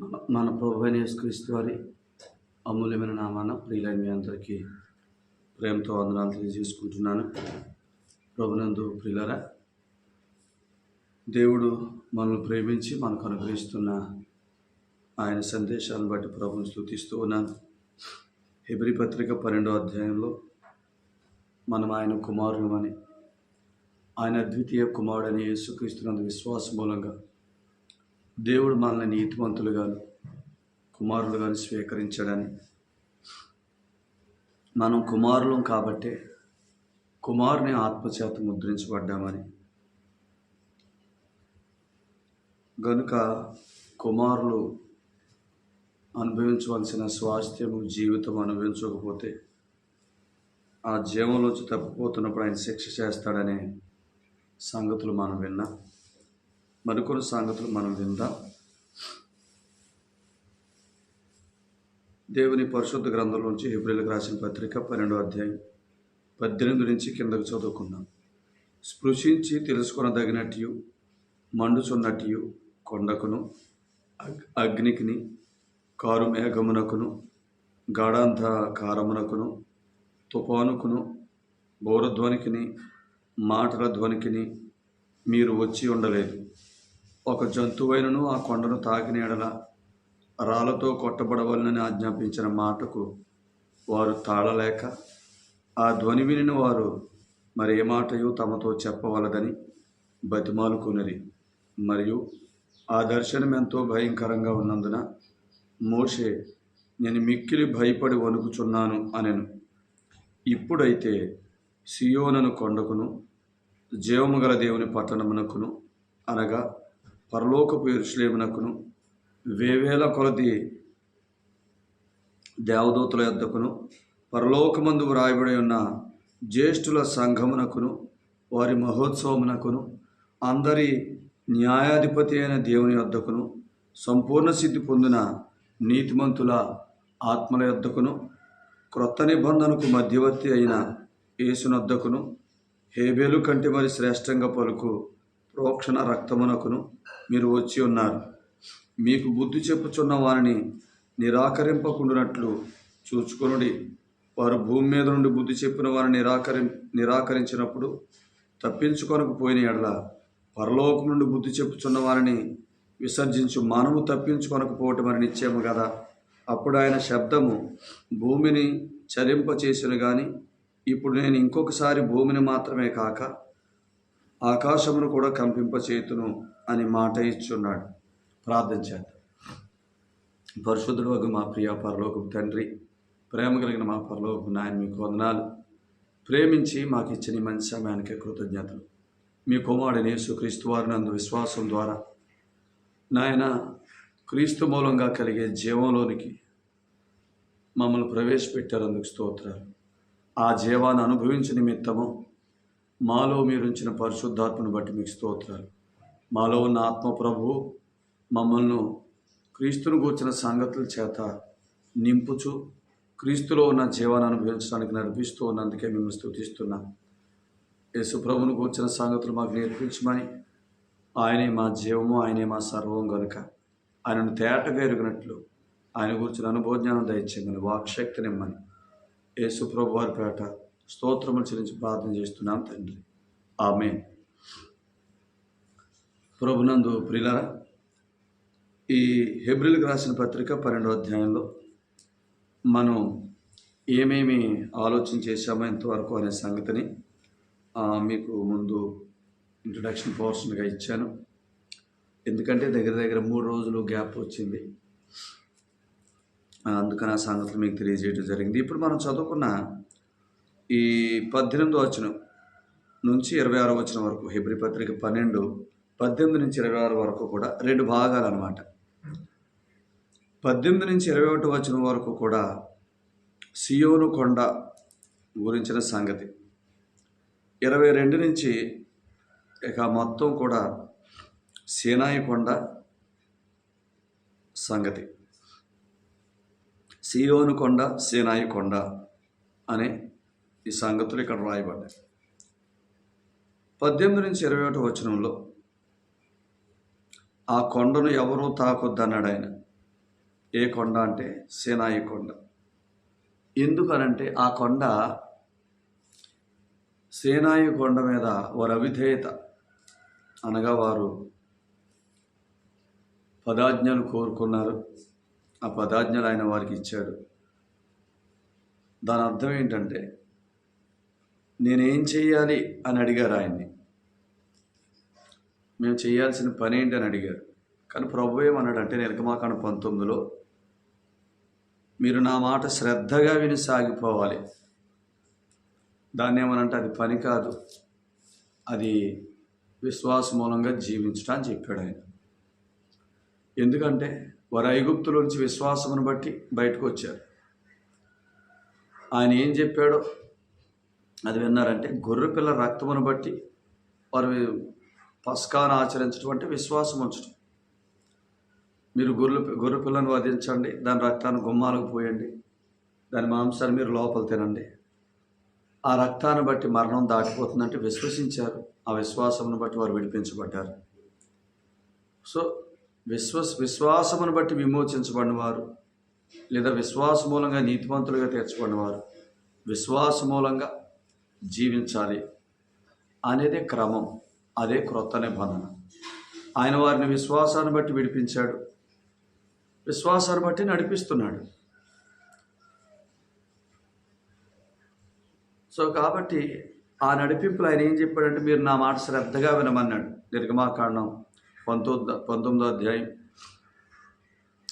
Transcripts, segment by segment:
మన- మన ప్రభు యేసుక్రీస్తు వారి అమూల్యమైన నామాన ప్రియులైన మీ అందరికీ ప్రేమతో వందనాలు తెలియజేసుకుంటున్నాను. ప్రభునందు ప్రియులరా దేవుడు మనల్ని ప్రేమించి మనకు అనుగ్రహిస్తున్న ఆయన సందేశాలను బట్టి ప్రభుని స్థుతిస్తూ ఉన్నాను. హెబ్రి పత్రిక పన్నెండో అధ్యాయంలో మనం ఆయన కుమారులమని ఆయన ద్వితీయ కుమారుడని యేసుక్రీస్తునందు విశ్వాసం మూలంగా దేవుడు మనల్ని కుమారులు కానీ స్వీకరించడని. మనం కుమారులం కాబట్టే కుమారుని ఆత్మచేత ముద్రించబడ్డామని. గనుక కుమారులు అనుభవించవలసిన స్వాస్థ్యము జీవితం అనుభవించకపోతే ఆ జీవంలోంచి తప్పిపోతున్నప్పుడు ఆయన శిక్ష చేస్తాడనే సంగతులు మనం విన్నాం. మరికొన్ని సంగతులు మనం విందాం. దేవుని పరిశుద్ధ గ్రంథంలోంచి ఏప్రిల్కి రాసిన పత్రిక పన్నెండో అధ్యాయం పద్దెనిమిది నుంచి కిందకు చదువుకున్నాం స్పృశించి తెలుసుకొనదగినట్టు మండుచున్నట్టు కొండకును అగ్- అగ్నికిని కారు మేఘమునకును గాఢాంధ కారమునకును తుఫానుకును బోరధ్వనికిని మాటల ధ్వనికిని మీరు వచ్చి ఉండలేదు. ఒక జంతువైనను ఆ కొండను తాకిన ఎడల రాళ్ళతో కొట్టబడవలనని ఆజ్ఞాపించిన మాటకు వారు తాళలేక ఆ ధ్వని వినిన వారు మరి ఏ మాటయు తమతో చెప్పవలదని బతిమాలుకునిరి. మరియు ఆ దర్శనం ఎంతో భయంకరంగా ఉన్నందున మోషే నేను మిక్కిలి భయపడి వణుకుచున్నాను అనెను. ఇప్పుడైతే సియోనను కొండకును జీవము గల దేవుని పట్టణమునకును అనగా పరలోకపు ఎరుశ్లేమునకును వేవేల కొలది దేవదూతల యొద్దకును పరలోకమందు వ్రాయబడి ఉన్న జ్యేష్ఠుల సంఘమునకును వారి మహోత్సవమునకును అందరి న్యాయాధిపతి అయిన దేవుని వద్దకును సంపూర్ణ సిద్ధి పొందిన నీతిమంతుల ఆత్మల యొద్దకును క్రొత్త నిబంధనకు మధ్యవర్తి అయిన యేసునొద్దకును హేబేలు కంటే మరి శ్రేష్టంగా పలుకు ప్రోక్షణ రక్తమునకును మీరు వచ్చి ఉన్నారు. మీకు బుద్ధి చెప్పుచున్న వారిని నిరాకరింపకుండునట్లు చూచుకొనుడి. వారు భూమి మీద నుండి బుద్ధి చెప్పిన వారిని నిరాకరి నిరాకరించినప్పుడు తప్పించుకొనకపోయిన ఎడల పరలోకం నుండి బుద్ధి చెప్పుచున్న వారిని విసర్జించు మనము తప్పించుకొనకపోవటం అని నిశ్చయము కదా అప్పుడు ఆయన శబ్దము భూమిని చలింపచేసిన కానీ ఇప్పుడు నేను ఇంకొకసారి భూమిని మాత్రమే కాక ఆకాశమును కూడా కంపింపచేతును అని మాట ఇచ్చున్నాడు. ప్రార్థన చేద్దాం. పరిశుద్ధుడు మా ప్రియ పరలోకపు తండ్రి ప్రేమ కలిగిన మా పరలోకపు నాయన మీకు వందనాలు. ప్రేమించి మాకు ఇచ్చిన మంచి సమయానికి కృతజ్ఞతలు. మీ కుమారుడిని యేసు క్రీస్తు వారిని అందు విశ్వాసం ద్వారా నాయన క్రీస్తు మూలంగా కలిగే జీవంలోనికి మమ్మల్ని ప్రవేశపెట్టారు. అందుకు స్తోత్రాలు. ఆ జీవాన్ని అనుభవించిన నిమిత్తము మాలో మీరు ఉంచిన పరిశుద్ధాత్మను బట్టి మీకు స్తోత్రాలు. మాలో ఉన్న ఆత్మ ప్రభు మమ్మల్ని క్రీస్తును కూర్చిన సంగతుల చేత నింపుచు క్రీస్తులో ఉన్న జీవాన్ని అనుభవించడానికి నడిపిస్తూ ఉన్నందుకే మేము స్థుతిస్తున్నాం యేసుప్రభును కూర్చిన సంగతులు మాకు నేర్పించమని ఆయనే మా జీవము ఆయనే మా సర్వం కనుక ఆయనను తేటగా ఎరిగినట్లు ఆయన గురించిన అనుభవజ్ఞానం దయచేయమని వాక్శక్తినిమ్మని యేసు ప్రభు వారి పేట స్తోత్రములు చెల్లించి ప్రార్థన చేస్తున్నాం తండ్రి. ఆమె ప్రభునందు ప్రిలరా ఈ హెబ్రిల్కి రాసిన పత్రిక పన్నెండో అధ్యాయంలో మనం ఏమేమి ఆలోచన చేశామో ఇంతవరకు అనే సంగతిని మీకు ముందు ఇంట్రడక్షన్ పోర్షన్గా ఇచ్చాను. ఎందుకంటే దగ్గర దగ్గర మూడు రోజులు గ్యాప్ వచ్చింది. అందుకని ఆ సంగతులు మీకు తెలియజేయడం జరిగింది. ఇప్పుడు మనం చదువుకున్న ఈ పద్దెనిమిదో వచనం నుంచి ఇరవై ఆరో వచనం వరకు హెబ్రి పత్రిక పన్నెండు పద్దెనిమిది నుంచి ఇరవై ఆరు వరకు కూడా రెండు భాగాలు అనమాట పద్దెనిమిది నుంచి ఇరవై ఒకటి వచనం వరకు కూడా సియోను కొండ గురించిన సంగతి. ఇరవై రెండు నుంచి ఇక మొత్తం కూడా సీనాయి కొండ సంగతి. సియోను కొండ సీనాయి కొండ అనే ఈ సంగతులు ఇక్కడ రాయబడ్డాయి. పద్దెనిమిది నుంచి ఇరవై ఒకటి వచనంలో ఆ కొండను ఎవరూ తాకొద్దన్నాడు ఆయన ఏ కొండ అంటే సేనాయి కొండ. ఎందుకనంటే ఆ కొండ సేనాయి కొండ మీద వారి అవిధేయత అనగా వారు పదాజ్ఞలు కోరుకున్నారు. ఆ పదాజ్ఞలు ఆయన వారికి ఇచ్చాడు. దాని అర్థం ఏంటంటే నేనేం చేయాలి అని అడిగారు ఆయన్ని. మేము చేయాల్సిన పని ఏంటి అని అడిగారు. కానీ ప్రభు ఏమన్నాడంటే నిర్గమాకాండ పంతొమ్మిదిలో మీరు నా మాట శ్రద్ధగా విని సాగిపోవాలి. దాన్ని ఏమనంటే అది పని కాదు. అది విశ్వాస మూలంగా జీవించడం అని చెప్పాడు ఆయన. ఎందుకంటే వారు ఐగుప్తులోంచి విశ్వాసమును బట్టి బయటకు వచ్చారు. ఆయన ఏం చెప్పాడో అది విన్నారంటే గొర్రె పిల్ల రక్తమును బట్టి వారు పస్కాను ఆచరించడం అంటే విశ్వాసం ఉంచడం. మీరు గొర్రె గొర్రె పిల్లను వధించండి దాని రక్తాన్ని గుమ్మాలకు పోయండి దాని మాంసాన్ని మీరు లోపల తినండి. ఆ రక్తాన్ని బట్టి మరణం దాటిపోతుందంటే విశ్వసించారు. ఆ విశ్వాసమును బట్టి వారు విడిపించబడ్డారు. సో విశ్వస్ విశ్వాసమును బట్టి విమోచించబడిన వారు లేదా విశ్వాస మూలంగా నీతివంతులుగా తీర్చబడిన వారు విశ్వాస మూలంగా జీవించాలి అనేదే క్రమం అదే క్రొత్త నిబంధన. ఆయన వారిని విశ్వాసాన్ని బట్టి విడిపించాడు. విశ్వాసాన్ని బట్టి నడిపిస్తున్నాడు. సో కాబట్టి ఆ నడిపింపులు ఆయన ఏం చెప్పాడంటే మీరు నా మాట శ్రద్ధగా వినమన్నాడు. నిర్గమాకాండం పంతొమ్మిది పంతొమ్మిదో అధ్యాయం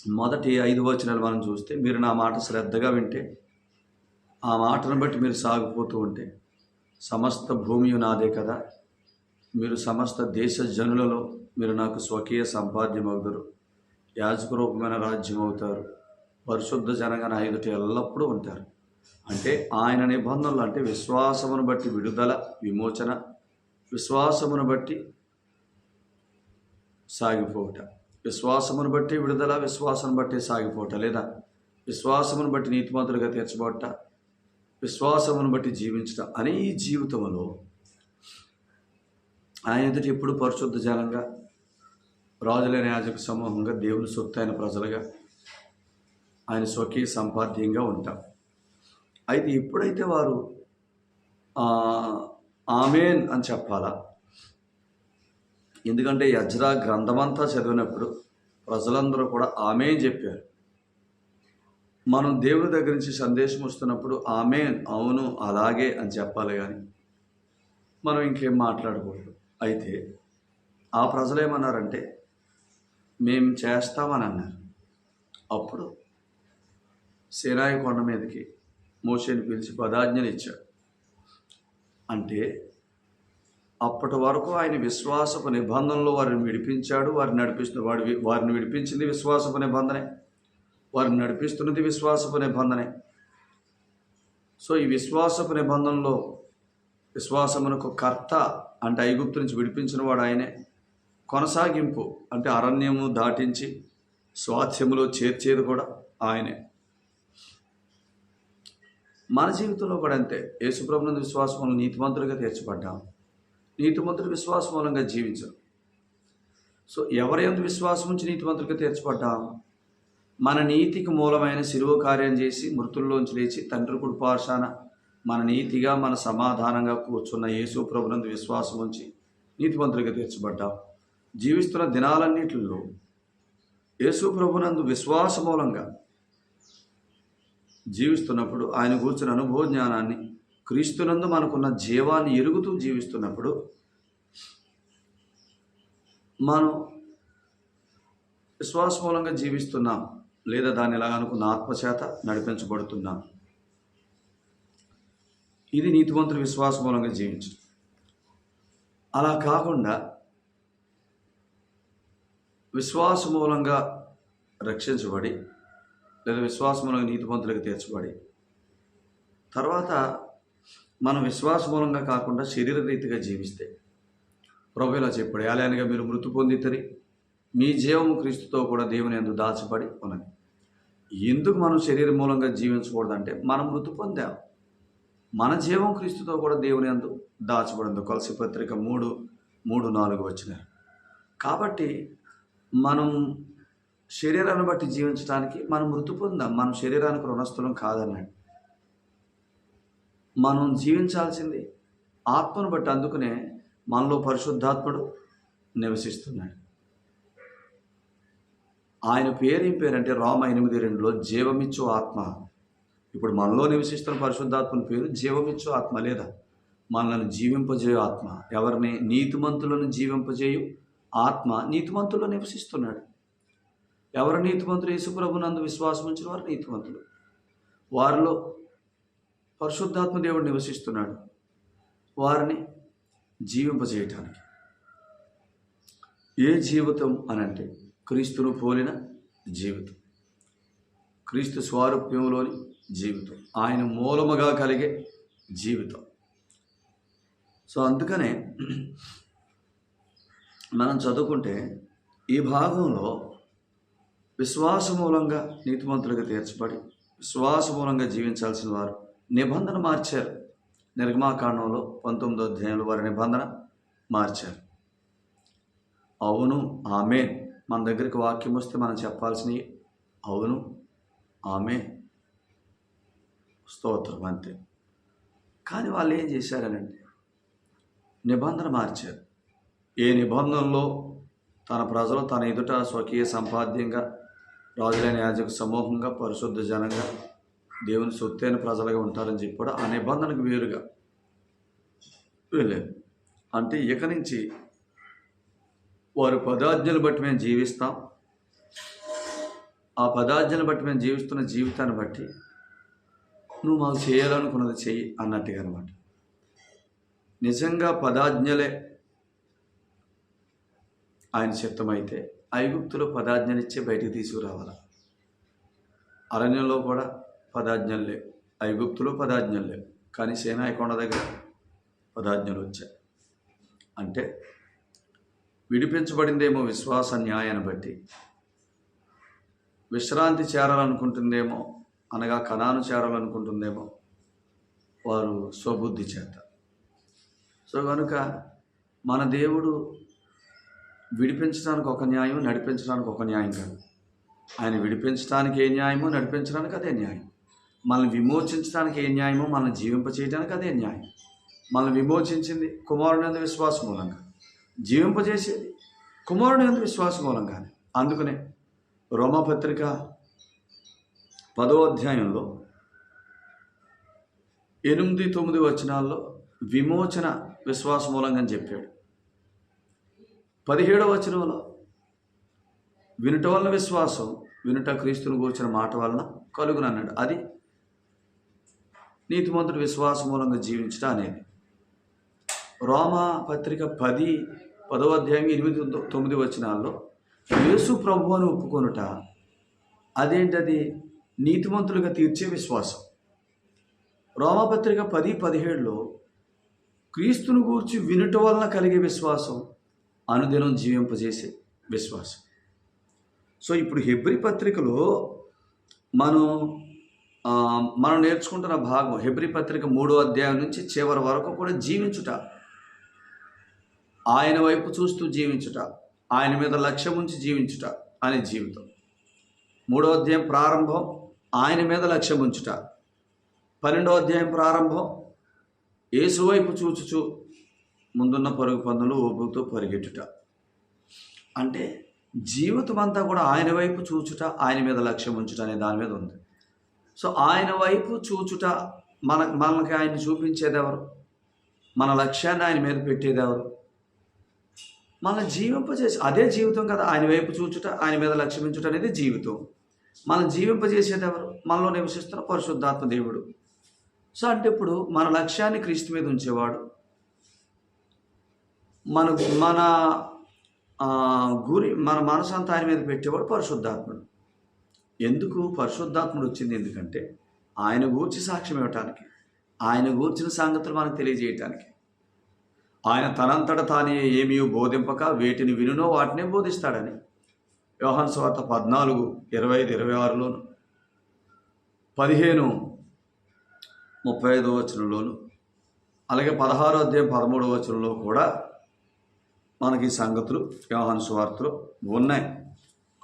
మొదటి ఐదు వచనాలు మనం చూస్తే మీరు నా మాట శ్రద్ధగా వింటే ఆ మాటను బట్టి మీరు సాగిపోతూ ఉంటే సమస్త భూమి నాదే కదా. మీరు సమస్త దేశ జనులలో మీరు నాకు స్వకీయ సంపాద్యమవుతారు యాజకరూపమైన యాజక రూపమైన రాజ్యం అవుతారు పరిశుద్ధ జనగణ ఐదుటి ఎల్లప్పుడూ ఉంటారు. అంటే ఆయన నిబంధనలు అంటే విశ్వాసమును బట్టి విడుదల విమోచన విశ్వాసమును బట్టి సాగిపోవుట. విశ్వాసమును బట్టి విడుదల విశ్వాసం బట్టి సాగిపోవట లేదా విశ్వాసమును బట్టి నీతిమంతులుగా తీర్చబడట. విశ్వాసమును బట్టి జీవించడం అనే ఈ జీవితంలో ఆయన ఎదుటి ఎప్పుడు పరిశుద్ధ జనంగా రాజులైన యాజక సమూహంగా దేవుని సొత్తు అయిన ప్రజలుగా ఆయన స్వకీయ సంపాద్యంగా ఉంటాం. అయితే ఎప్పుడైతే వారు ఆమెన్ అని చెప్పాలా? ఎందుకంటే యజ్రా గ్రంథమంతా చదివినప్పుడు ప్రజలందరూ కూడా ఆమెన్ చెప్పారు. మనం దేవుని దగ్గర నుంచి సందేశం వస్తున్నప్పుడు ఆమె అవును అలాగే అని చెప్పాలి కానీ మనం ఇంకేం మాట్లాడకూడదు. అయితే ఆ ప్రజలు ఏమన్నారంటే మేము చేస్తామని అన్నారు. అప్పుడు సేనాయి కొండ మీదకి మోసేని పిలిచి పదాజ్ఞలు ఇచ్చాడు అంటే అప్పటి వరకు ఆయన విశ్వాసపు నిబంధనలో వారిని విడిపించాడు వారిని నడిపిస్తున్న వాడి వారిని విడిపించింది విశ్వాసపు నిబంధనే. వారిని నడిపిస్తున్నది విశ్వాసపు నిబంధనే. సో ఈ విశ్వాసపు నిబంధనలో విశ్వాసమునకు కర్త అంటే ఐగుప్తు నుంచి విడిపించిన వాడు ఆయనే. కొనసాగింపు అంటే అరణ్యము దాటించి స్వాస్థ్యములో చేర్చేది కూడా ఆయనే. మన జీవితంలో కూడా అంతే. యేసుప్రభునందు విశ్వాసం వలన నీతిమంతులుగా తీర్చబడ్డాం. నీతిమంతుడు విశ్వాసం మూలంగా జీవించరు. సో ఎవరి ఎందు విశ్వాసం ఉంచి నీతిమంతులుగా తీర్చబడ్డాం? మన నీతికి మూలమైన శిలువ కార్యం చేసి మృతుల్లోంచి లేచి తండ్రి కుడిపార్శాన మన నీతిగా మన సమాధానంగా కూర్చున్న యేసు ప్రభునందు విశ్వాసం ఉంచి నీతిమంతులుగా తీర్చబడ్డాం. జీవిస్తున్న దినాలన్నిటిలో యేసు ప్రభునందు విశ్వాస మూలంగా జీవిస్తున్నప్పుడు ఆయన కూర్చున్న అనుభవ జ్ఞానాన్ని క్రీస్తునందు మనకున్న జీవాన్ని ఎరుగుతూ జీవిస్తున్నప్పుడు మనం విశ్వాస మూలంగా జీవిస్తున్నాం. లేదా దాన్ని ఎలా అనుకున్న ఆత్మచేత నడిపించబడుతున్నాను. ఇది నీతివంతుల విశ్వాస మూలంగా జీవించు అలా కాకుండా విశ్వాస మూలంగా రక్షించబడి లేదా విశ్వాస మూలంగా నీతివంతులకు తీర్చబడి తర్వాత మనం విశ్వాస మూలంగా కాకుండా శరీర రీతిగా జీవిస్తే ప్రభు ఇలా చెప్పాడు ఏలైనగా మీరు మృతి పొందితరి. మీ జీవము క్రీస్తుతో కూడా దేవుని ఎందు దాచబడి ఉన్నది. ఎందుకు మనం శరీర మూలంగా జీవించకూడదంటే మనం మృతి పొందాం. మన జీవం క్రీస్తుతో కూడా దేవుని అందు దాచబడింది. కొలసి పత్రిక మూడు మూడు నాలుగు వచ్చిన కాబట్టి మనం శరీరాన్ని బట్టి జీవించడానికి మనం మృతి పొందాం. మనం శరీరానికి రుణస్థులం కాదన్నాడు. మనం జీవించాల్సింది ఆత్మను బట్టి అందుకునే మనలో పరిశుద్ధాత్ముడు నివసిస్తున్నాడు. ఆయన పేరు ఏం పేరంటే రామ ఎనిమిది రెండులో జీవమిచ్చు ఆత్మ. ఇప్పుడు మనలో నివసిస్తున్న పరిశుద్ధాత్మని పేరు జీవమిచ్చు ఆత్మ లేదా? మనల్ని జీవింపజేయు ఆత్మ. ఎవరిని? నీతిమంతులను జీవింపజేయు ఆత్మ. నీతిమంతుల్లో నివసిస్తున్నాడు. ఎవరు నీతిమంతులు? యేసుప్రభునందు విశ్వాసం ఉంచిన వారు నీతిమంతులు. వారిలో పరిశుద్ధాత్మ దేవుడు నివసిస్తున్నాడు. వారిని జీవింపజేయటానికి. ఏ జీవితం అనంటే క్రీస్తును పోలిన జీవితం. క్రీస్తు స్వారూప్యంలోని జీవితం. ఆయన మూలముగా కలిగే జీవితం. సో అందుకనే మనం చదువుకుంటే ఈ భాగంలో విశ్వాస మూలంగా నీతిమంతులుగా తీర్చబడి విశ్వాస మూలంగా జీవించాల్సిన వారు నిబంధన మార్చారు. నిర్గమాకాండంలో పంతొమ్మిదో అధ్యాయంలో వారి నిబంధన మార్చారు. అవును ఆమె మన దగ్గరికి వాక్యం వస్తే మనం చెప్పాల్సినవి అవును. ఆమె. స్తోత్రం అంతే. కానీ వాళ్ళు ఏం చేశారనంటే నిబంధన మార్చారు. ఏ నిబంధనలో తన ప్రజలు తన ఎదుట స్వకీయ సంపాద్యంగా రాజులైన యాజక సమూహంగా పరిశుద్ధ జనంగా దేవుని సొత్తైన ప్రజలుగా ఉంటారని చెప్పాడు ఆ నిబంధనకు వేరుగా వెళ్ళారు. అంటే ఇక నుంచి వారు పదాజ్ఞలు బట్టి మేము జీవిస్తాం. ఆ పదాజ్ఞలు బట్టి మేము జీవిస్తున్న జీవితాన్ని బట్టి నువ్వు మాకు చేయాలనుకున్నది చెయ్యి అన్నట్టుగా అనమాట నిజంగా పదాజ్ఞలే ఆయన చిత్తమైతే ఐగుప్తులో పదాజ్ఞలిచ్చే బయటికి తీసుకురావాలి? అరణ్యంలో కూడా పదాజ్ఞలు లేవు. ఐగుప్తులో పదాజ్ఞలు లేవు. కానీ సేనాయకొండ దగ్గర పదాజ్ఞలు వచ్చాయి. అంటే విడిపించబడిందేమో విశ్వాస న్యాయాన్ని బట్టి. విశ్రాంతి చేరాలనుకుంటుందేమో అనగా కణాను చేరాలనుకుంటుందేమో వారు స్వబుద్ధి చేత. సో కనుక మన దేవుడు విడిపించడానికి ఒక న్యాయం నడిపించడానికి ఒక న్యాయం కాదు. ఆయన విడిపించడానికి ఏ న్యాయమో నడిపించడానికి అదే న్యాయం. మనల్ని విమోచించడానికి ఏ న్యాయమో మనల్ని జీవింపచేయడానికి అదే న్యాయం. మనల్ని విమోచించింది కుమారుడు విశ్వాసం మూలంగా. జీవింపజేసేది కుమారుని అందు విశ్వాసం మూలంగానే. అందుకనే రోమపత్రిక పదో అధ్యాయంలో ఎనిమిది తొమ్మిది వచనాల్లో విమోచన విశ్వాస మూలంగా అని చెప్పాడు. పదిహేడవ వచనంలో వినుట వలన విశ్వాసం వినుట క్రీస్తును కూర్చిన మాట వలన కలుగునన్నాడు అది నీతిమంతుడు విశ్వాస మూలంగా జీవించడం అనేది. రోమా పత్రిక పది పదవ అధ్యాయం ఎనిమిది తొమ్మిది వచనాల్లో యేసు ప్రభు అని ఒప్పుకొనుట అదేంటది? నీతిమంతులుగా తీర్చే విశ్వాసం. రోమపత్రిక పది పదిహేడులో క్రీస్తును గూర్చి వినుట వలన కలిగే విశ్వాసం అనుదినం జీవింపజేసే విశ్వాసం. సో ఇప్పుడు హెబ్రి పత్రికలో మనం మనం నేర్చుకుంటున్న భాగం హెబ్రి పత్రిక మూడో అధ్యాయం నుంచి చివరి వరకు కూడా జీవించుట ఆయన వైపు చూస్తూ జీవించుట ఆయన మీద లక్ష్యం ఉంచి జీవించుట అనే జీవితం. మూడో అధ్యాయం ప్రారంభం ఆయన మీద లక్ష్యం ఉంచుట. పన్నెండో అధ్యాయం ప్రారంభం ఏసువైపు చూచుచు ముందున్న పరుగు పందులు ఓపుతో పరిగెట్టుట. అంటే జీవితం అంతా కూడా ఆయన వైపు చూచుట ఆయన మీద లక్ష్యం ఉంచుట అనే దాని మీద ఉంది. సో ఆయన వైపు చూచుట మన మనకి ఆయన చూపించేది ఎవరు? మన లక్ష్యాన్ని ఆయన మీద పెట్టేది ఎవరు మన జీవింపజేసి అదే జీవితం కదా ఆయన వైపు చూచుట ఆయన మీద లక్ష్యం అనేది జీవితం. మనం జీవింపజేసేది ఎవరు? మనలో నివసిస్తున్న పరిశుద్ధాత్మ దేవుడు. సో అంటే ఇప్పుడు మన లక్ష్యాన్ని క్రీస్తు మీద ఉంచేవాడు. మన మన గురి మన మనసు అంతా ఆయన మీద పెట్టేవాడు పరిశుద్ధాత్ముడు. ఎందుకు? పరిశుద్ధాత్ముడు వచ్చింది ఎందుకంటే ఆయన గూర్చి సాక్ష్యం ఇవ్వటానికి ఆయన గూర్చిన సంగతులు మనకు తెలియజేయటానికి. ఆయన తనంతట తానే ఏమీ బోధింపక వేటిని వినునో వాటినే బోధిస్తాడని. యోహాన్ స్వార్థ పద్నాలుగు ఇరవై ఐదు ఇరవై ఆరులోను పదిహేను ముప్పై ఐదో వచనంలోను అలాగే పదహారో అధ్యాయం పదమూడవ వచనంలో కూడా మనకి సంగతులు యోహాను స్వార్థలు ఉన్నాయి.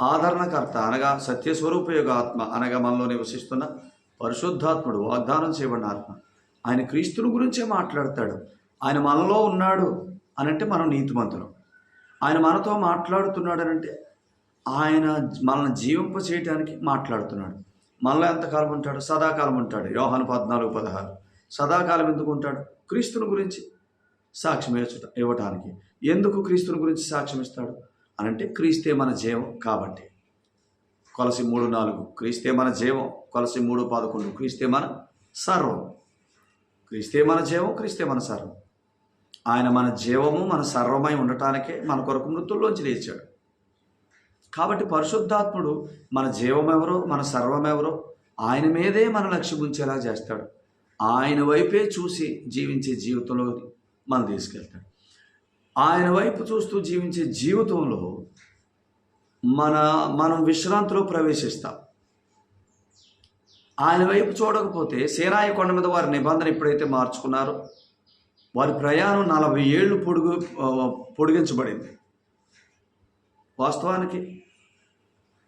ఆదరణకర్త అనగా సత్యస్వరూపయోగ ఆత్మ అనగా మనలో నివసిస్తున్న పరిశుద్ధాత్ముడు వాగ్దానం చేయబడిన ఆత్మ. ఆయన క్రీస్తుని గురించే మాట్లాడతాడు. ఆయన మనలో ఉన్నాడు అనంటే మనం నీతిమంతులం. ఆయన మనతో మాట్లాడుతున్నాడు అనంటే ఆయన మనల్ని జీవింప చేయటానికి మాట్లాడుతున్నాడు. మనలో ఎంతకాలం ఉంటాడు? సదాకాలం ఉంటాడు. యోహాను పద్నాలుగు పదహారు. సదాకాలం ఎందుకు ఉంటాడు? క్రీస్తుని గురించి సాక్ష్యం ఇవ్వటానికి. ఎందుకు క్రీస్తుని గురించి సాక్ష్యం ఇస్తాడు? అనంటే క్రీస్తే మన జీవం కాబట్టి. కొలసి మూడు నాలుగు. క్రీస్తే మన జీవం. కొలసి మూడు పదకొండు. క్రీస్తే మన సర్వం. క్రీస్తే మన జీవం క్రీస్తే మన సర్వం. ఆయన మన జీవము మన సర్వమై ఉండటానికే మన కొరకు మృతుల్లోంచి లేచాడు. కాబట్టి పరిశుద్ధాత్ముడు మన జీవం ఎవరో మన సర్వం ఎవరో ఆయన మీదే మన లక్ష్యం ఉంచేలా చేస్తాడు. ఆయన వైపే చూసి జీవించే జీవితంలో మనం తీసుకెళ్తాడు. ఆయన వైపు చూస్తూ జీవించే జీవితంలో మన మనం విశ్రాంతిలో ప్రవేశిస్తాం. ఆయన వైపు చూడకపోతే సేనాయి కొండ మీద వారి నిబంధన ఎప్పుడైతే మార్చుకున్నారో వారి ప్రయాణం నలభై ఏళ్ళు పొడుగు పొడిగించబడింది. వాస్తవానికి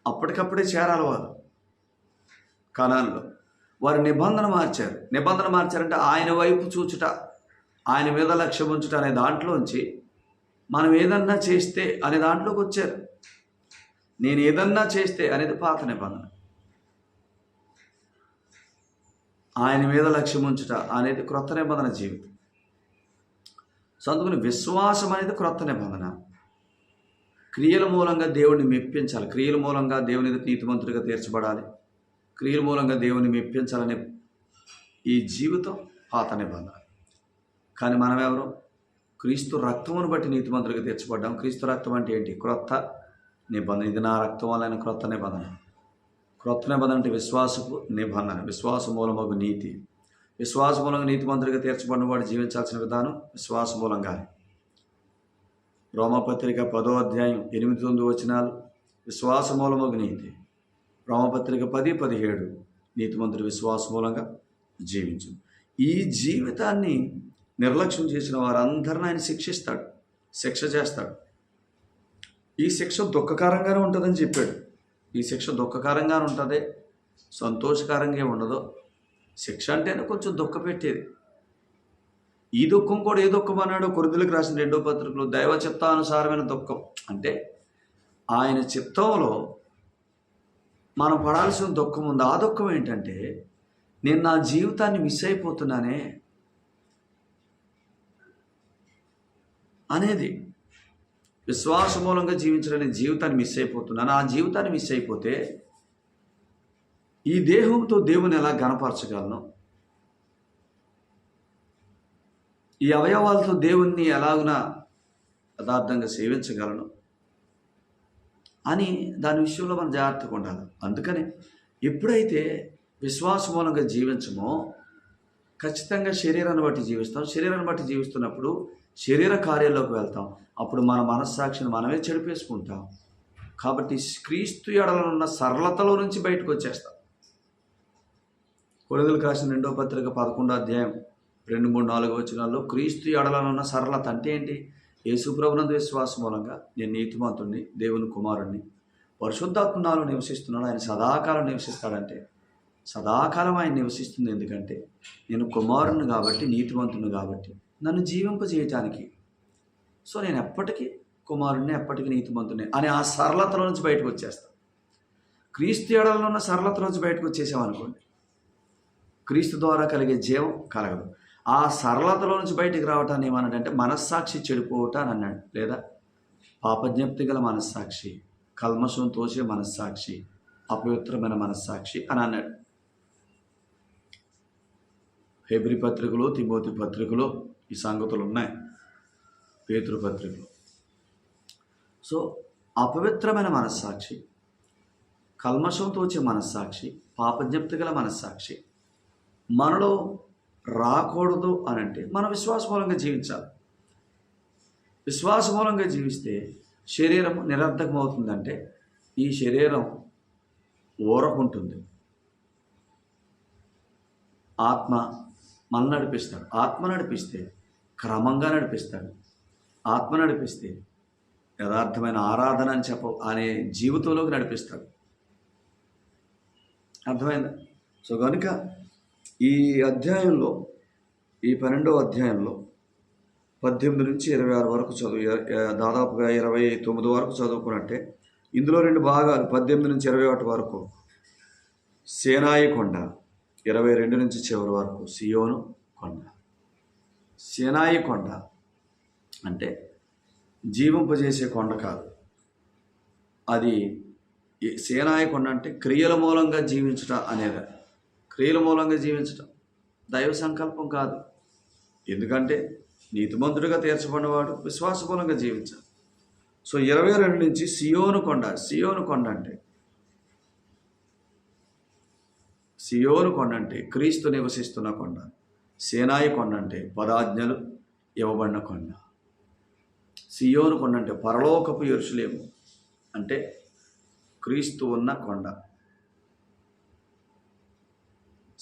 అప్పటికప్పుడే చేరాలి వారు. కణాల్లో వారు నిబంధన మార్చారు. నిబంధన మార్చారంటే ఆయన వైపు చూచుట ఆయన మీద లక్ష్యం ఉంచుట అనే దాంట్లోంచి మనం ఏదన్నా చేస్తే అనే దాంట్లోకి వచ్చారు. నేను ఏదన్నా చేస్తే అనేది పాత నిబంధన. ఆయన మీద లక్ష్యం ఉంచుట అనేది క్రొత్త నిబంధన జీవితం. సో అందుకని విశ్వాసం అనేది క్రొత్త నిబంధన. క్రియల మూలంగా దేవుడిని మెప్పించాలి. క్రియల మూలంగా దేవుని నీతిమంతుడిగా తీర్చబడాలి. క్రియల మూలంగా దేవుని మెప్పించాలనే ఈ జీవితం పాత నిబంధన. కానీ మనం ఎవరు క్రీస్తు రక్తమును బట్టి నీతిమంతుడిగా తీర్చబడ్డాం. క్రీస్తు రక్తం అంటే ఏంటి? క్రొత్త నిబంధన. ఇది నా రక్తం వల్ల క్రొత్త నిబంధన. క్రొత్త నిబంధన అంటే విశ్వాసపు నిబంధన. విశ్వాస మూలమగు నీతి. విశ్వాస మూలంగా నీతిమంతుడిగా తీర్చబడిన వాడు జీవించాల్సిన విధానం విశ్వాస మూలంగా. రోమపత్రిక పదో అధ్యాయం ఎనిమిది తొమ్మిది వచనాలు విశ్వాస మూలమగు నీతి. రోమపత్రిక పది పదిహేడు నీతిమంతుడి విశ్వాస మూలంగా జీవించు. ఈ జీవితాన్ని నిర్లక్ష్యం చేసిన వారందరిని ఆయన శిక్షిస్తాడు శిక్ష చేస్తాడు. ఈ శిక్ష దుఃఖకరంగానే ఉంటుందని చెప్పాడు. ఈ శిక్ష దుఃఖకరంగానే ఉంటుంది సంతోషకరంగా ఉండదు శిక్ష అంటేనే కొంచెం దుఃఖ పెట్టేది ఈ దుఃఖం కూడా ఏ దుఃఖం అన్నాడు కొరిదులకు రాసిన రెండో పత్రికలో దైవ చిత్తానుసారమైన దుఃఖం. అంటే ఆయన చిత్తంలో మనం పడాల్సిన దుఃఖం ఉంది. ఆ దుఃఖం ఏంటంటే నేను నా జీవితాన్ని మిస్ అయిపోతున్నానే అనేది. విశ్వాస మూలంగా జీవించడానికి జీవితాన్ని మిస్ అయిపోతున్నాను. ఆ జీవితాన్ని మిస్ అయిపోతే ఈ దేహంతో దేవుని ఎలా గనపరచగలను ఈ అవయవాలతో దేవుణ్ణి ఎలాగున యథార్థంగా సేవించగలను? అని దాని విషయంలో మనం జాగ్రత్తగా ఉండాలి. అందుకని ఎప్పుడైతే విశ్వాస మూలంగా జీవించమో ఖచ్చితంగా శరీరాన్ని బట్టి జీవిస్తాం. శరీరాన్ని బట్టి జీవిస్తున్నప్పుడు శరీర కార్యాల్లోకి వెళ్తాం. అప్పుడు మన మనస్సాక్షిని మనమే చెడిపేసుకుంటాం. కాబట్టి క్రీస్తు ఎడలో ఉన్న సరళతలో నుంచి బయటకు వచ్చేస్తాం. కొలదులు కాసిన రెండో పత్రిక పదకొండో అధ్యాయం రెండు మూడు నాలుగు వచనాల్లో క్రీస్తు ఎడలలో ఉన్న సరళత అంటే ఏంటి? యేసుప్రభునందు విశ్వాసం మూలంగా నేను నీతిమంతుణ్ణి దేవుని కుమారుణ్ణి పరిశుద్ధాత్మనాలు నివసిస్తున్నాడు ఆయన సదాకాలం నివసిస్తాడంటే. సదాకాలం ఆయన నివసిస్తుంది ఎందుకంటే నేను కుమారుణ్ణి కాబట్టి నీతివంతుని కాబట్టి నన్ను జీవింపజేయటానికి. సో నేను ఎప్పటికీ కుమారుణ్ణి ఎప్పటికీ నీతిమంతుని అనే ఆ సరళతలో నుంచి బయటకు వచ్చేస్తాను క్రీస్తు ఏడలలో ఉన్న సరళత నుంచి బయటకు వచ్చేసామనుకోండి క్రీస్తు ద్వారా కలిగే జీవం కలగదు. ఆ సరళతలో నుంచి బయటికి రావటాన్ని ఏమన్నాడంటే మనస్సాక్షి చెడిపోవటం అని అన్నాడు. లేదా పాపజ్ఞప్తి గల మనస్సాక్షి కల్మషం తోసే మనస్సాక్షి అపవిత్రమైన మనస్సాక్షి అని అన్నాడు. హెబ్రి పత్రికలో తిమోతి పత్రికలో ఈ సంగతులు ఉన్నాయి. పేతృపత్రికలో సో అపవిత్రమైన మనస్సాక్షి కల్మషం తోచే మనస్సాక్షి పాపజ్ఞప్తి గల మనస్సాక్షి మనలో రాకూడదు అని అంటే మనం విశ్వాసమూలంగా జీవించాలి. విశ్వాసమూలంగా జీవిస్తే శరీరం నిరర్ధకం అవుతుందంటే ఈ శరీరం ఊరకుంటుంది. ఆత్మ మన నడిపిస్తాడు. ఆత్మ నడిపిస్తే క్రమంగా నడిపిస్తాడు. ఆత్మ నడిపిస్తే యథార్థమైన ఆరాధన అని చెప్ప అనే జీవితంలోకి నడిపిస్తాడు. అర్థమైందా? సో కనుక ఈ అధ్యాయంలో ఈ పన్నెండవ అధ్యాయంలో పద్దెనిమిది నుంచి ఇరవై ఆరు వరకు చదువు దాదాపుగా ఇరవై తొమ్మిది వరకు చదువుకున్నట్టే ఇందులో రెండు భాగాలు పద్దెనిమిది నుంచి ఇరవై ఒకటి వరకు సేనాయి కొండ ఇరవై రెండు నుంచి చివరి వరకు సియోను కొండ. సేనాయి కొండ అంటే జీవింపజేసే కొండ కాదు. అది సేనాయి కొండ అంటే క్రియల మూలంగా జీవించడం అనేది. క్రియల మూలంగా జీవించటం దైవ సంకల్పం కాదు. ఎందుకంటే నీతిమంతుడిగా తీర్చబడినవాడు విశ్వాసపూలంగా జీవించాలి. సో ఇరవై రెండు నుంచి సియోను కొండ సియోను కొండ అంటే సియోను కొండ అంటే క్రీస్తు నివసిస్తున్న కొండ సేనాయి కొండ అంటే పదాజ్ఞలు ఇవ్వబడిన కొండ. సియోను కొండ అంటే పరలోకపు ఎరుసలేము అంటే క్రీస్తు ఉన్న కొండ.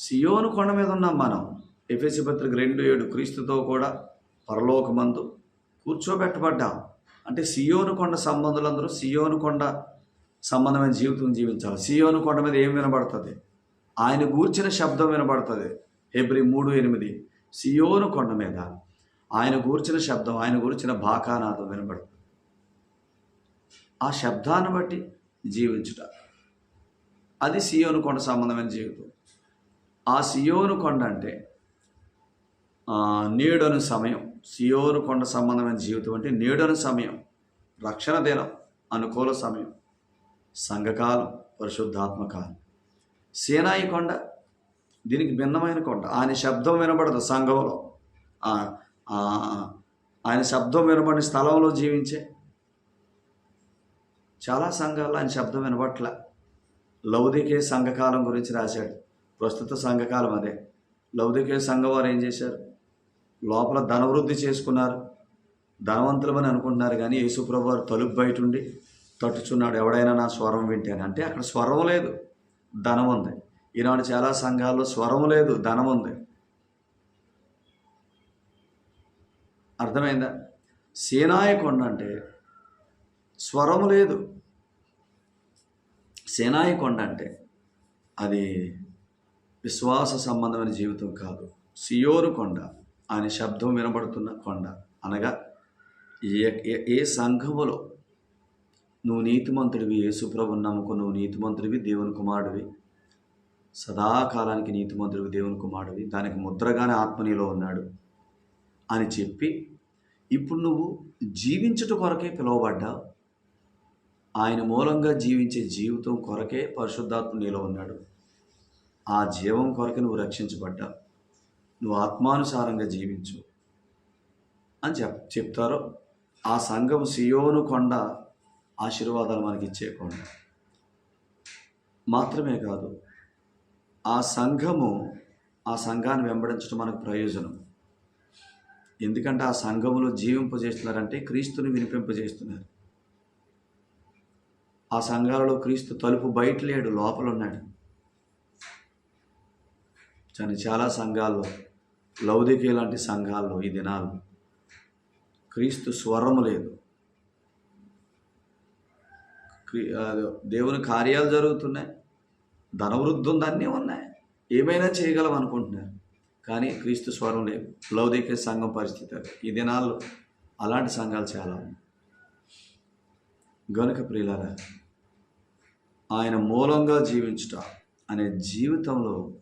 సియోను కొండ మీద ఉన్నాం మనం. ఎఫెసి పత్రిక రెండు ఏడు క్రీస్తుతో కూడా పరలోకమందు కూర్చోబెట్టబడ్డాం. అంటే సియోను కొండ సంబంధులందరూ సియోను కొండ సంబంధమైన జీవితం జీవించాలి. సియోను కొండ మీద ఏం వినబడుతుంది? ఆయన గూర్చిన శబ్దం వినబడుతుంది. హెబ్రి మూడు ఎనిమిది. సియోను కొండ మీద ఆయన గూర్చిన శబ్దం ఆయన గూర్చిన భాకానాదం వినబడుతుంది. ఆ శబ్దాన్ని బట్టి జీవించుట. అది సియోను కొండ సంబంధమైన జీవితం. ఆ సియోను కొండ అంటే నేడను సమయం. సియోను కొండ సంబంధమైన జీవితం అంటే నేడను సమయం. రక్షణ దినం అనుకూల సమయం. సంఘకాలం పరిశుద్ధాత్మకాలం సేనాయి కొండ దీనికి భిన్నమైన కొండ. ఆయన శబ్దం వినబడదు సంఘంలో. ఆయన శబ్దం వినబడిన స్థలంలో జీవించే. చాలా సంఘాల్లో ఆయన శబ్దం వినబట్ల. లౌదికే సంఘకాలం గురించి రాశాడు. ప్రస్తుత సంఘకాలం అదే. లౌదికే సంఘం వారు ఏం చేశారు? లోపల ధనవృద్ధి చేసుకున్నారు. ధనవంతులమని అనుకుంటున్నారు కానీ యేసుప్రభు వారు తలుపు బయట ఉండి తట్టుచున్నాడు. ఎవడైనా నా స్వరం వింటాను అంటే అక్కడ స్వరం లేదు. ధనం ఉంది. ఈనాడు చాలా సంఘాల్లో స్వరం లేదు. ధనం ఉంది. అర్థమైందా? సేనాయకొండ అంటే స్వరం లేదు. సేనాయకొండ అంటే అది విశ్వాస సంబంధమైన జీవితం కాదు. సియోరు కొండ ఆయన శబ్దం వినబడుతున్న కొండ. అనగా ఏ ఏ- సంఘములో నువ్వు నీతిమంతుడివి యేసుప్రభుని నమ్ముకు నువ్వు నీతిమంతుడివి దేవుని కుమారుడివి సదాకాలానికి నీతిమంతుడివి దేవుని కుమారుడివి దానికి ముద్రగానే ఆత్మనీయులో ఉన్నాడు అని చెప్పి ఇప్పుడు నువ్వు జీవించుట కొరకే పిలువబడ్డావు ఆయన మూలంగా జీవించే జీవితం కొరకే పరిశుద్ధాత్మ నీలో ఉన్నాడు. ఆ జీవం కొరకు నువ్వు రక్షించబడ్డావు. నువ్వు ఆత్మానుసారంగా జీవించు. అని చెప్ చెప్తారు. ఆ సంఘం సియోను కొండ ఆశీర్వాదాలు మనకి ఇచ్చే కొండ మాత్రమే కాదు ఆ సంఘము ఆ సంఘాన్ని వెంబడించడం మనకు ప్రయోజనం. ఎందుకంటే ఆ సంఘములో జీవింపజేస్తున్నారంటే క్రీస్తుని వినిపింపజేస్తున్నారు. ఆ సంఘాలలో క్రీస్తు తలుపు బయట లేడు లోపల ఉన్నాడు. కానీ చాలా సంఘాల్లో లౌదికే లాంటి సంఘాల్లో ఈ దినాలు క్రీస్తు స్వరము లేదు. దేవుని కార్యాలు జరుగుతున్నాయి ధనవృద్ధి ఉంది అన్నీ ఉన్నాయి. ఏమైనా చేయగలం అనుకుంటున్నారు కానీ క్రీస్తు స్వరం లేదు. లౌదికే సంఘం పరిస్థితి అది. ఈ దినాల్లో అలాంటి సంఘాలు చాలా ఉన్నాయి. గనుక ప్రియులారా ఆయన మూలంగా జీవించుట అనే జీవితంలో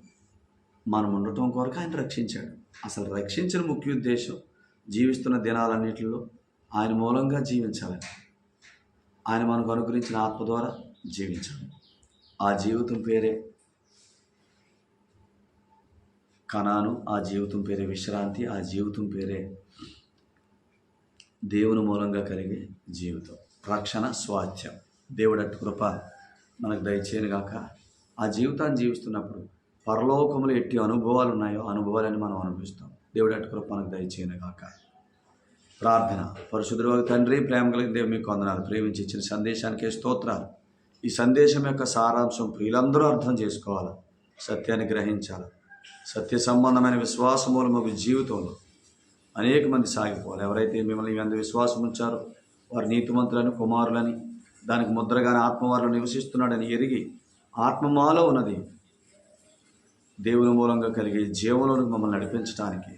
మనం ఉండటం కొరకు ఆయన రక్షించాడు. అసలు రక్షించిన ముఖ్య ఉద్దేశం జీవిస్తున్న దినాలన్నిటిలో ఆయన మూలంగా జీవించాలని. ఆయన మనకు అనుగ్రహించిన ఆత్మ ద్వారా జీవించాలి. ఆ జీవితం పేరే కణాను ఆ జీవితం పేరే విశ్రాంతి ఆ జీవితం పేరే దేవుని మూలంగా కలిగే జీవితం. రక్షణ స్వాస్థ్యం. దేవుడట్టు కృప మనకు దయచేయను గాక ఆ జీవితాన్ని జీవిస్తున్నప్పుడు పరలోకములు ఎట్టి అనుభవాలు ఉన్నాయో అనుభవాలని మనం అనుభవిస్తాం. దేవుడు అటు కృప మనకు దయచేయను కాక ప్రార్థన. పరిశుద్ధుడు తండ్రి ప్రేమ కలిగిన దేవుడు మీకు కొందనాలు ప్రేమించి ఇచ్చిన సందేశానికే స్తోత్రాలు. ఈ సందేశం యొక్క సారాంశం ప్రియులందరూ అర్థం చేసుకోవాలి? సత్యాన్ని గ్రహించాలి? సత్య సంబంధమైన విశ్వాసమూలము జీవితంలో అనేక మంది సాగిపోవాలి. ఎవరైతే మిమ్మల్ని మీ విశ్వాసం ఉంచారో వారు నీతిమంతులని కుమారులని దానికి ముద్రగానే ఆత్మవారిలో నివసిస్తున్నాడని ఎరిగి ఆత్మమాలో ఉన్నది దేవుని మూలంగా కలిగే జీవంలోనికి మమ్మల్ని నడిపించడానికి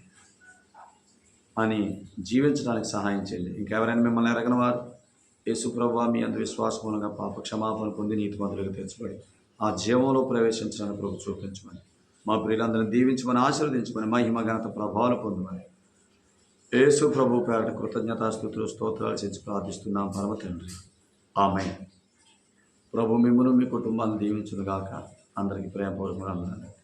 అని జీవించడానికి సహాయం చేయండి. ఇంకెవరైనా మిమ్మల్ని ఎరగని వారు యేసుప్రభు మీ అందు విశ్వాసమూలంగా పాప క్షమాపణ పొంది నీతి నీతిమంతులుగా తెచ్చుబడి ఆ జీవంలో ప్రవేశించడానికి ప్రభు చూపించమని మా ప్రియులందరిని దీవించమని ఆశీర్వదించమని మహిమ ఘనత ప్రభావాలు పొందమని యేసు ప్రభు పేరట కృతజ్ఞతాస్థుతులు స్తోత్రాలు చేసి ప్రార్థిస్తున్నాం. పరమ తండ్రి ఆమె ప్రభు మిమ్మల్ని మీ కుటుంబాన్ని దీవించునుగాక. అందరికీ ప్రేమపూర్వకంగా